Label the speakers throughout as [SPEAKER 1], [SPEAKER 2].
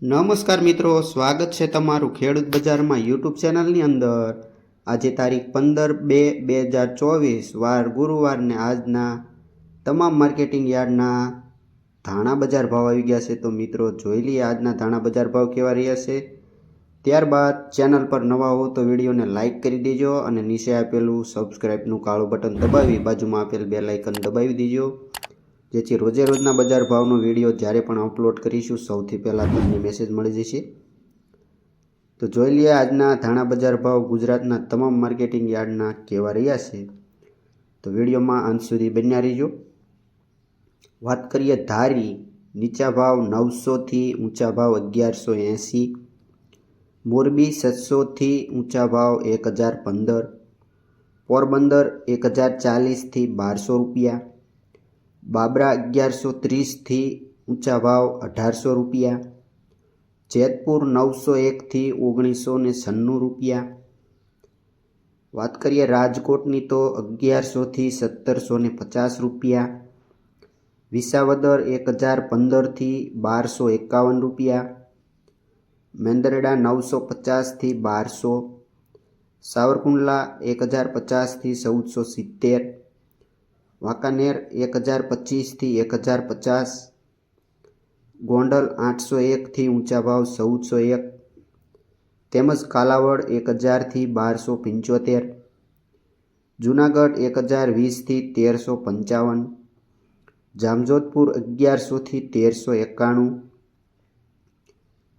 [SPEAKER 1] નમસ્કાર મિત્રો, સ્વાગત છે તમારું ખેડૂત બજારમાં યુટ્યુબ ચેનલની અંદર. આજે તારીખ પંદર બે બે હજાર ચોવીસ, વાર ગુરુવારને આજના તમામ માર્કેટિંગ યાર્ડના ધાણા બજાર ભાવ આવી ગયા છે. તો મિત્રો, જોઈ લઈએ આજના ધાણા બજાર ભાવ કેવા રહ્યા છે. ત્યારબાદ ચેનલ પર નવા હો તો વિડીયોને લાઇક કરી દેજો અને નીચે આપેલું સબસ્ક્રાઈબનું કાળું બટન દબાવી, બાજુમાં આપેલ બે લાઇકન દબાવી દેજો. જેથી રોજે રોજના બજાર ભાવનો વીડિયો જ્યારે પણ અપલોડ કરીશું, સૌથી પહેલાં તમને મેસેજ મળી જશે. તો જોઈ લઈએ આજના ધાણા બજાર ભાવ ગુજરાતના તમામ માર્કેટિંગ યાર્ડના કેવા રહ્યા છે. તો વિડીયોમાં અંત સુધી બન્યા રહીજો. વાત કરીએ ધારી, નીચા ભાવ નવસોથી ઊંચા ભાવ અગિયારસો એંસી, મોરબી સાતસોથી ઊંચા ભાવ એક હજાર પંદર, પોરબંદર એક હજાર ચાલીસથી બારસો રૂપિયા બાબરા અગિયારસો ત્રીસથી ઊંચા ભાવ અઢારસો રૂપિયા. જેતપુર નવસો એકથી ઓગણીસો ને છન્નું રૂપિયા. વાત કરીએ રાજકોટની તો અગિયારસોથી સત્તરસો ને પચાસ રૂપિયા. વિસાવદર એક હજાર પંદરથી બારસો એકાવન રૂપિયા. મેંદરડા નવસો પચાસથી બારસો. સાવરકુંડલા એક હજાર પચાસથી ચૌદસો સિત્તેર. વાંકાનેર એક હજાર પચીસથી એક હજાર પચાસ, ગોંડલ આઠસો એકથી ઊંચા ભાવ ચૌદસો એક, તેમજ કાલાવડ એક હજારથી બારસો પંચોતેર, જુનાગઢ એક હજાર વીસથી તેરસો પંચાવન, જામજોધપુર અગિયારસોથી તેરસો એકાણું,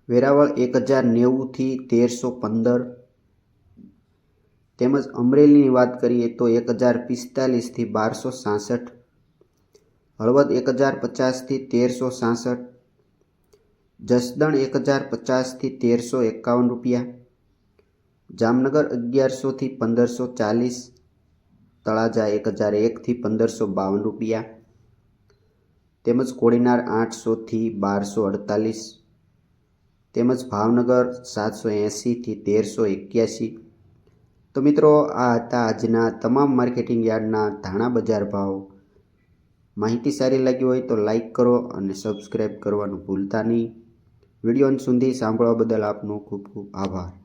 [SPEAKER 1] વેરાવળ એક હજાર નેવુંથી તેરસો પંદર તેમજ અમરેલીની વાત કરીએ તો એક હજાર પિસ્તાલીસથી બારસો સાસઠ, હળવદ એક હજાર પચાસથી તેરસો સાસઠ, જસદણ એક હજાર પચાસથી તેરસો એકાવન રૂપિયા, જામનગર અગિયારસોથી પંદરસો ચાલીસ, તળાજા એક હજાર એકથી પંદરસો બાવન રૂપિયા, તેમજ કોડીનાર આઠસોથી બારસો અડતાલીસ, તેમજ ભાવનગર સાતસો એંસીથી તેરસો એક્યાસી તો મિત્રો, આ હતા આજના તમામ માર્કેટિંગ યાર્ડના ધાણા બજાર ભાવ. માહિતી સારી લાગી હોય તો લાઇક કરો અને સબસ્ક્રાઈબ કરવાનું ભૂલતા નહીં. વીડિયો સુધી સાંભળવા બદલ આપનો ખૂબ ખૂબ આભાર.